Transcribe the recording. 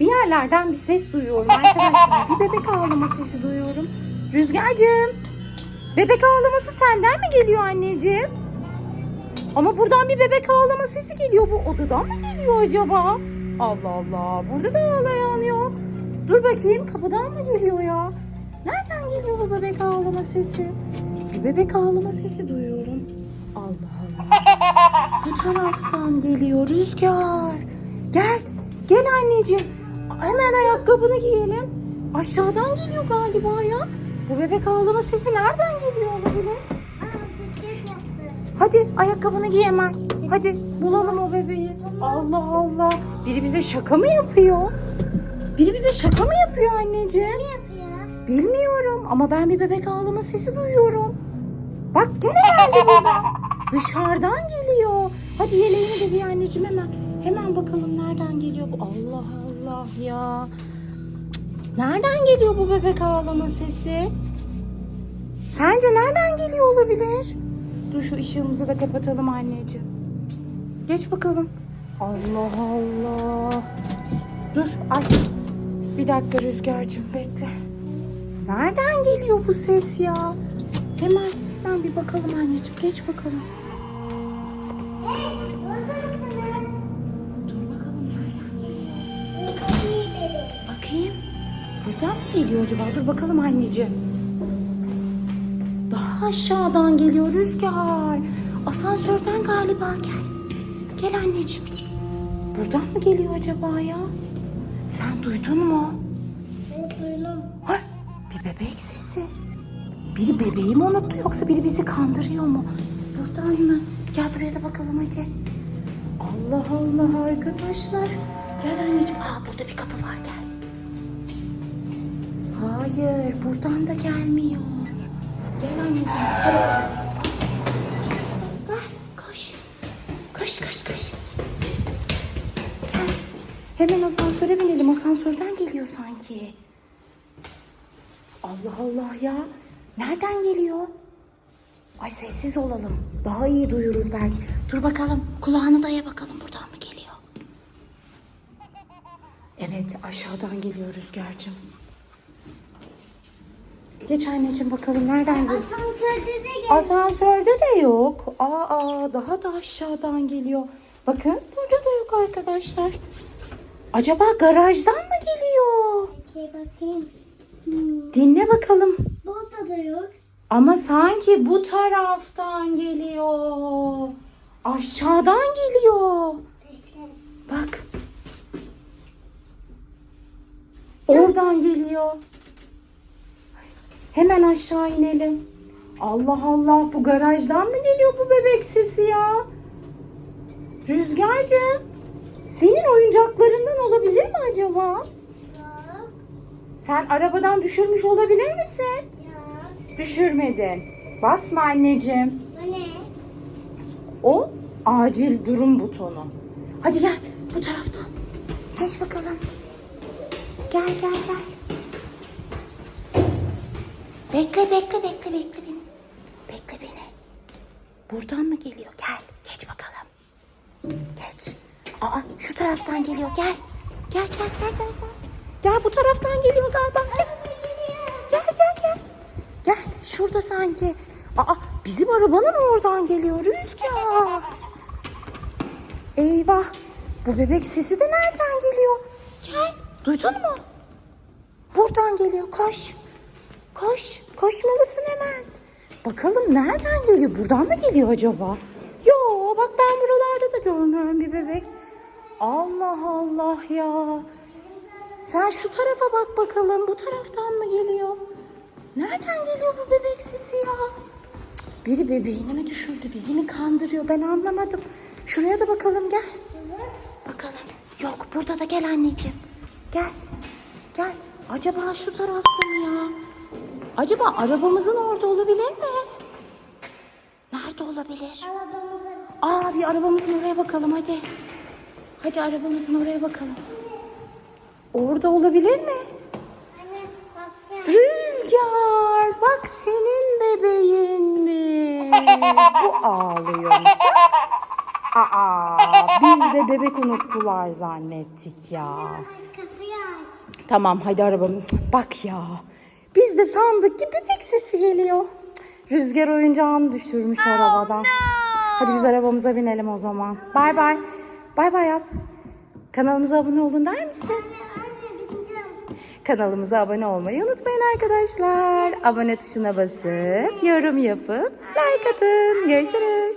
Bir yerlerden bir ses duyuyorum arkadaşlar. Bir bebek ağlama sesi duyuyorum. Rüzgar'cığım. Bebek ağlaması senden mi geliyor anneciğim? Ama buradan bir bebek ağlama sesi geliyor. Bu odadan mı geliyor acaba? Allah Allah. Burada da ağlayan yok. Dur bakayım kapıdan mı geliyor ya? Nereden geliyor bu bebek ağlama sesi? Bir bebek ağlama sesi duyuyorum. Allah Allah. Bu taraftan geliyor Rüzgar. Gel. Gel anneciğim. Hemen ayakkabını giyelim. Aşağıdan geliyor galiba ya. Bu bebek ağlama sesi nereden geliyor olabilir? Hadi ayakkabını giy hemen. Hadi bulalım o bebeği. Allah Allah. Biri bize şaka mı yapıyor? Biri bize şaka mı yapıyor anneciğim? Bilmiyorum ama ben bir bebek ağlama sesi duyuyorum. Bak gene geldi burada. Dışarıdan geliyor. Hadi yeleğini de giy anneciğim hemen. Hemen bakalım nereden geliyor bu. Allah Allah ya. Cık, Nereden geliyor bu bebek ağlama sesi? Sence nereden geliyor olabilir? Dur şu ışığımızı da kapatalım anneciğim. Geç bakalım. Allah Allah. Dur ay. Bir dakika Rüzgar'cığım bekle. Nereden geliyor bu ses ya? Hemen hemen bir bakalım anneciğim. Geç bakalım. Buradan mı geliyor acaba? Dur bakalım anneciğim. Daha aşağıdan geliyor Rüzgar. Asansörden galiba gel. Gel anneciğim. Buradan mı geliyor acaba ya? Sen duydun mu? Ha, bir bebek sesi. Biri bebeği mi unuttu yoksa biri bizi kandırıyor mu? Buradan mı? Gel buraya da bakalım hadi. Allah Allah arkadaşlar. Gel anneciğim. Aa burada bir kapı var gel. Hayır buradan da gelmiyor. Gel anneciğim. Gel. Gel koş. Koş koş koş. Gel. Hemen asansöre binelim. Asansörden geliyor sanki. Allah Allah ya. Nereden geliyor? Ay sessiz olalım. Daha iyi duyuruz belki. Dur bakalım. Kulağını daya bakalım buradan mı geliyor? Evet aşağıdan geliyor Rüzgar'cığım. Geç anneciğim bakalım nereden geliyor? Asansörde de gel. Asansörde de yok. Aa daha da aşağıdan geliyor. Bakın burada da yok arkadaşlar. Acaba garajdan mı geliyor? Peki bakayım. Hmm. Dinle bakalım. Burada da yok. Ama sanki bu taraftan geliyor. Aşağıdan geliyor. Bak. Oradan geliyor. Hemen aşağı inelim. Allah Allah bu garajdan mı geliyor bu bebek sesi ya? Rüzgar'cığım senin oyuncaklarından olabilir mi acaba? Ya. Sen arabadan düşürmüş olabilir misin? Ya. Düşürmedin. Basma anneciğim. Ne? O acil durum butonu. Hadi gel bu taraftan. Geç bakalım. Gel gel gel. Bekle bekle bekle bekle beni. Bekle beni. Buradan mı geliyor? Gel geç bakalım. Geç. Aa şu taraftan geliyor gel. Gel gel gel gel gel. Gel bu taraftan geliyor galiba. Gel gel gel. Gel, şurada sanki. Aa bizim arabanın oradan geliyor Rüzgar. Eyvah. Bu bebek sesi de nereden geliyor? Gel. Duydun mu? Buradan geliyor. Koş. Koş. Koşmalısın hemen. Bakalım nereden geliyor? Buradan mı geliyor acaba? Yo bak ben buralarda da görmüyorum bir bebek. Allah Allah ya. Sen şu tarafa bak bakalım. Bu taraftan mı geliyor? Nereden geliyor bu bebek sesi ya? Biri bebeğini mi düşürdü? Bizi mi kandırıyor? Ben anlamadım. Şuraya da bakalım gel. Bakalım. Yok burada da gel anneciğim. Gel. Gel. Acaba şu tarafta mı ya? Acaba arabamızın orada olabilir mi? Nerede olabilir? Arabamıza Aa bir arabamızın oraya bakalım hadi. Hadi arabamızın oraya bakalım. Orada olabilir mi? Anne. Rüzgar bak senin bebeğin mi? Bu ağlıyor. Aa, biz de bebek unuttular zannettik ya. Kapıyı aç. Tamam hadi arabam. Bak ya. Biz de sandık ki bebek sesi geliyor. Rüzgar oyuncağını düşürmüş arabadan. Hadi biz arabamıza binelim o zaman. Bay bay. Bay bay yap. Kanalımıza abone olun der misin? Anne anne bineceğim. Kanalımıza abone olmayı unutmayın arkadaşlar. Abone tuşuna basıp yorum yapıp like atın. Görüşürüz.